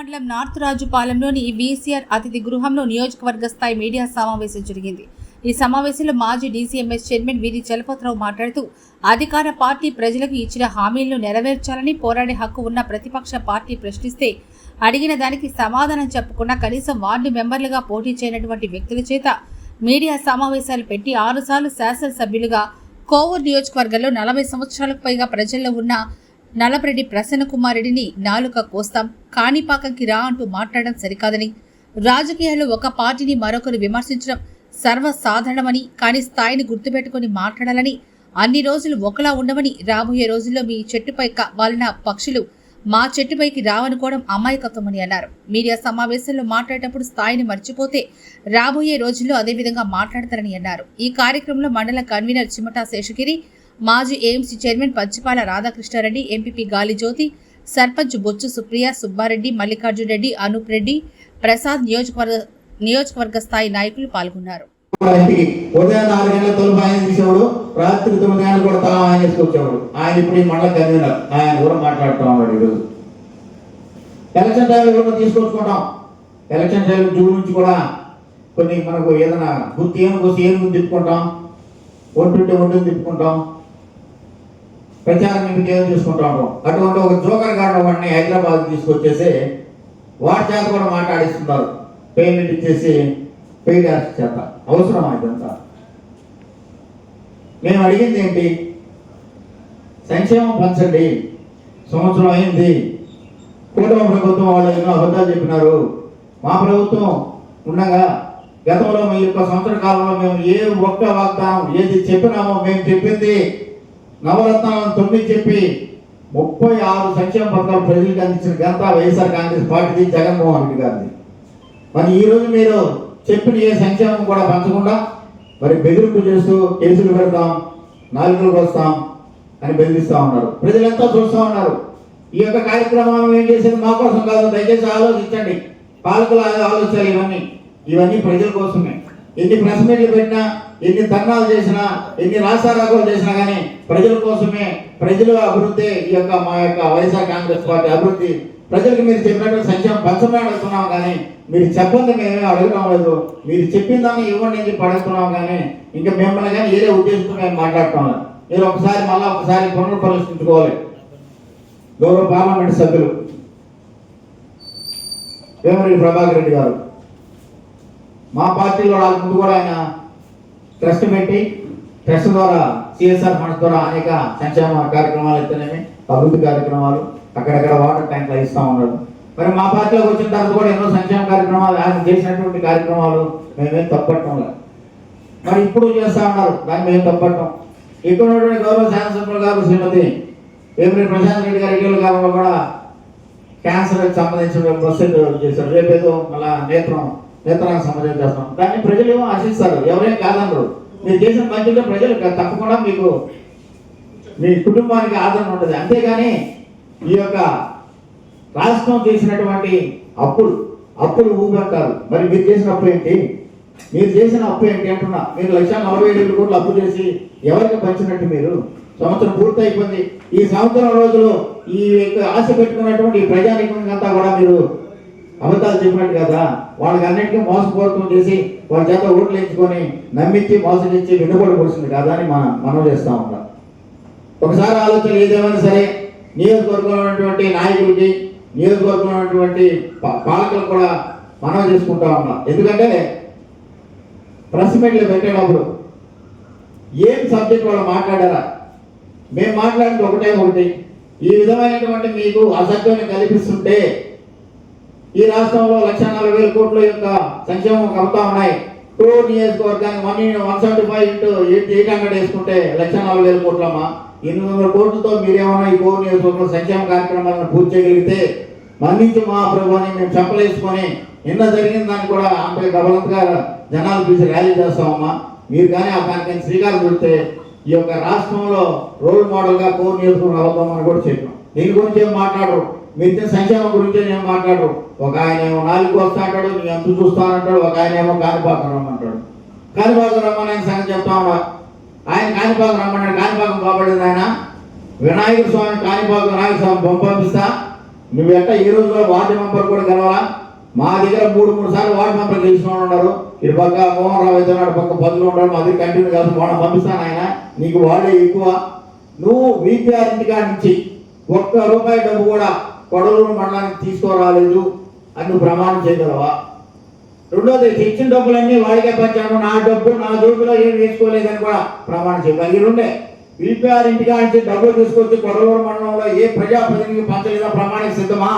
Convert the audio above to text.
మండలం north రాజుపాలెంలోని BCR అతిథి గృహంలో నియోజకవర్గ స్థాయి మీడియా సమావేశం జరిగింది. ఈ సమావేశంలో మాజీ డీసీఎంఎస్ చైర్మన్ వీరి చలపతిరావు మాట్లాడుతూ అధికార పార్టీ ప్రజలకు ఇచ్చిన హామీలను నెరవేర్చాలని పోరాడే హక్కు ఉన్న ప్రతిపక్ష పార్టీ ప్రశ్నిస్తే అడిగిన దానికి సమాధానం చెప్పకుండా కనీసం వార్డు మెంబర్లుగా పోటీ చేయనటువంటి వ్యక్తుల చేత మీడియా సమావేశాలు పెట్టి ఆరుసార్లు శాసనసభ్యులుగా కోవూరు నియోజకవర్గంలో నలభై సంవత్సరాలకు పైగా ప్రజల్లో ఉన్న నలపరెడ్డి ప్రసన్న కుమార్ రెడ్డిని నాలుక కోస్తాం కాణిపాకంకి రా అంటూ మాట్లాడడం సరికాదని రాజకీయాల్లో ఒక పార్టీని మరొకరు విమర్శించడం సర్వసాధారణమని కానీ స్థాయిని గుర్తుపెట్టుకొని మాట్లాడాలని అన్ని రోజులు ఒకలా ఉండవని రాబోయే రోజుల్లో మీ చెట్టుపై క- వాలిన పక్షులు మా చెట్టుపైకి రావనుకోవడం అమాయకత్వమని అన్నారు. మీడియా సమావేశంలో మాట్లాడేటప్పుడు స్థాయిని మర్చిపోతే రాబోయే రోజుల్లో అదేవిధంగా మాట్లాడతారని అన్నారు. ఈ కార్యక్రమంలో మండల కన్వీనర్ చిమటా శేషగిరి మాజీ AMC chairman Pachipala Radhakrishna Reddy MPP Gali Jyothi sarpanch Bochu Supriya Subba Reddy Mallikarjun Reddy Anoop Reddy Prasad నియోజకవర్గ నియోజకవర్గ స్థాయి నాయకులు పాల్గొన్నారు. ఉదయం నాలుగు గంటల తొలుపు ఆయన తీసేవాడు రాత్రి తొమ్మిది గంటలు కూడా తల ఆయన తీసుకొచ్చేవాడు ఆయన ఇప్పుడు ఈ కన్వీనర్ ఆయన కూడా మాట్లాడుతూ ఉన్నాడు ఈరోజు. ఎలక్షన్ టైంలో కూడా తీసుకొచ్చుకుంటాం. ఎలక్షన్ టైం జూన్ నుంచి కూడా కొన్ని మనకు ఏదైనా గుర్తు ఏమి గుర్తు ఏమి తిప్పుకుంటాం ఒంటుంటే ఒంటుని తిప్పుకుంటాం. ప్రచారం నిమిత్తం ఏం తీసుకుంటా ఉంటాం. అటువంటి ఒక జోకర్ గారిని వాడిని హైదరాబాద్ తీసుకొచ్చేసి వాడి చేత కూడా మాట్లాడిస్తున్నారు. పేమెంట్ ఇచ్చేసి పెయిడ్ యాక్ట్ చేత. అవసరం ఇదంతా? మేము అడిగింది ఏంటి? సంక్షేమం పంచండి. సంవత్సరం అయింది. కూటమి ప్రభుత్వం వాళ్ళు ఎన్నో అబద్ధాలు చెప్పినారు. మా ప్రభుత్వం ఉండగా గతంలో మీ యొక్క సంవత్సర కాలంలో మేము ఏ ఒక్క వాగ్దానం ఏది చెప్పినామో మేము చెప్పింది నవరత్నాలను తొమ్మిది చెప్పి ముప్పై ఆరు సంక్షేమ పథకాలు ప్రజలకు అందించిన ఘనత వైఎస్ఆర్ కాంగ్రెస్ పార్టీది జగన్మోహన్ రెడ్డి గారిది. మరి ఈ రోజు మీరు చెప్పిన ఏ సంక్షేమం కూడా పంచకుండా మరి బెదిరింపు చేస్తూ కేసులు పెడతాం నాలుగులకు వస్తాం అని బెదిరిస్తూ ఉన్నారు. ప్రజలంతా చూస్తూ ఉన్నారు. ఈ యొక్క కార్యక్రమం ఏం చేసేది మా కోసం కాదు దయచేసి ఆలోచించండి. పాలకులు ఆలోచించాలి ఇవన్నీ. ఇవన్నీ ప్రజల కోసమే. ఎన్ని ప్రెస్ మీట్లు పెట్టినా ఎన్ని ధర్నాలు చేసినా ఎన్ని రాస్తారాకోలు చేసినా కానీ ప్రజల కోసమే ప్రజల అభివృద్ధి ఈ యొక్క మా యొక్క వైఎస్ఆర్ కాంగ్రెస్ పార్టీ అభివృద్ధి. ప్రజలకు మీరు చెప్పినట్టు సంక్షేమం పంచమే అడుగుతున్నాం కానీ మీరు చెప్పండి మేమే అడగడం లేదు. మీరు చెప్పిన దాన్ని ఇవ్వండి అని చెప్పి అడుగుతున్నాం కానీ ఇంకా మిమ్మల్ని కానీ ఏదే ఉద్దేశంతో మేము మాట్లాడటం లేదు. మీరు ఒకసారి మళ్ళీ ఒకసారి పునర్పరిశీలించుకోవాలి గౌరవ పార్లమెంట్ సభ్యులు వేమరెడ్డి ప్రభాకర్ రెడ్డి గారు. మా పార్టీలో వాళ్ళ ముందు కూడా ఆయన ట్రస్ట్ పెట్టి ట్రస్ట్ ద్వారా సిఎస్ఆర్ ఫండ్స్ ద్వారా అనేక సంక్షేమ కార్యక్రమాలు అయితేనేమి అభివృద్ధి కార్యక్రమాలు అక్కడక్కడ వాటర్ ట్యాంక్లు ఇస్తా ఉన్నాడు మరి మా పార్టీలోకి వచ్చిన తర్వాత కూడా ఎన్నో సంక్షేమ కార్యక్రమాలు ఆయన చేసినటువంటి కార్యక్రమాలు మేమేం తప్పట్టం మరి ఇప్పుడు చేస్తా ఉన్నారు దాన్ని మేము తప్పట్టం ఇక్కడ ఉన్నటువంటి గౌరవ శాసనసభ్యులు గారు శ్రీమతి వేమిరెడ్డి ప్రశాంత్ రెడ్డి గారి ఇటీవల కాలంలో కూడా క్యాన్సర్ సంబంధించిన ప్రొసీజర్ చేశారు. రేపేదో మళ్ళా నేత్రం నేత్రాన్ని సంబంధించి చేస్తాం. కానీ ప్రజలు ఏమో ఆశిస్తారు. ఎవరేం కాదన్నారు మీరు చేసిన మంచిగా ప్రజలు తప్పకుండా మీకు మీ కుటుంబానికి ఆదరణ ఉంటుంది. అంతేగాని ఈ యొక్క రాష్ట్రం చేసినటువంటి అప్పులు అప్పులు ఊపంటారు. మరి మీరు చేసిన అప్పు ఏంటి? మీరు చేసిన అప్పు ఏంటి అంటున్నా. మీరు లక్ష నలభై ఏడు కోట్లు అప్పు చేసి ఎవరికి పంచినట్టు మీరు? సంవత్సరం పూర్తి అయిపోయింది ఈ సంవత్సరం రోజులు ఈ యొక్క ఆశ పెట్టుకున్నటువంటి ప్రజానీకంగా ప్రజానికంతా కూడా మీరు అబద్ధాలు చెప్పినట్టు కదా? వాళ్ళకి అన్నింటికీ మోసపూరితం చేసి వాళ్ళ చేత ఓట్లు ఎంచుకొని నమ్మించి మోసం ఇచ్చి వెన్నుబడి పొడిచింది కదా అని మనం మనం చేస్తా ఉంటాం. ఒకసారి ఆలోచన ఏదేమైనా సరే నియోజకవర్గంలో ఉన్నటువంటి నాయకులకి నియోజకవర్గంలో ఉన్నటువంటి పాలకులు కూడా మనం చేసుకుంటా ఉన్నాం. ఎందుకంటే ప్రెస్ మీట్లు పెట్టేటప్పుడు ఏం సబ్జెక్ట్ వాళ్ళు మాట్లాడారా? మేము మాట్లాడితే ఒకటే ఒకటి. ఈ విధమైనటువంటి మీకు అసత్యం కల్పిస్తుంటే ఈ రాష్ట్రంలో లక్ష నలభై వేల కోట్ల యొక్క సంక్షేమం కలుగుతా ఉన్నాయి. టూ నియోజకవర్గానికి one one seventy five into eight eight hundred వేసుకుంటే లక్ష నలభై వేల కోట్లమ్మా. ఎనిమిది వందల కోట్లతో మీరేమన్నా ఈ కో నియోజకవర్గం సంక్షేమ కార్యక్రమాలను పూర్తి చేయగలిగితే మన్నించి మా ప్రభుని మేము చెప్పలేసుకొని నిన్న జరిగిన దాన్ని కూడా అంత డబలంతగా జనాలు చూసి ర్యాలీ చేస్తామమ్మా. మీరు కానీ ఆ దానికి శ్రీకారం చుడితే ఈ యొక్క రాష్ట్రంలో రోల్ మోడల్గా కోర్ నియోజకవర్గం అవుతామని కూడా చెప్పాం. దీని గురించి ఏం మాట్లాడరు? మీతో ఇచ్చిన సంక్షేమం గురించి మాట్లాడు ఒక ఆయన ఏమో నాలుగు వస్తా అంటాడు నీ ఎంత చూస్తానంటాడు ఒక ఆయన ఏమో కానిపాకం రమ్మంటాడు. కానిపాకం రమ్మని ఆయన సంగతి చెప్తామా ఆయన కానిపాకం రమ్మన్నాడు కానిపాకం కాబడింది ఆయన. వినాయక స్వామి కానిపాకం వినాయక స్వామి పంపిస్తా. నువ్వు ఎట్ట ఈ రోజు కూడా వార్డు మెంబర్ కూడా గెలవాలా మా దగ్గర మూడు మూడు సార్లు వార్డు మెంబర్ గెలిచిన ఉన్నారు. ఇటు పక్క మోహన్ రావు అయితే ఉన్నాడు పక్క పదులు ఉన్నాడు మా దగ్గర కంటిన్యూ కాదు మోహన్ పంపిస్తాను ఆయన నీకు వాళ్ళే ఎక్కువ. నువ్వు వీపీఆర్ ఇంటికాడ నుంచి ఒక్క రూపాయి డబ్బు కూడా కొడలూరు మండలానికి తీసుకురాలేదు అని నువ్వు ప్రమాణం చేయగలవా? రెండోది తెచ్చిన డబ్బులన్నీ వాడికే పంచాను. నా డబ్బు నా జోబులో ఏం వేసుకోలేదని కూడా ప్రమాణం చేయగలి ఈ రెండే. వీపీఆర్ ఇంటికా నుంచి డబ్బులు తీసుకొచ్చి కొడలూరు మండలంలో ఏ ప్రజాప్రతినిధికి పంచలేదా? ప్రమాణిక సిద్ధమా?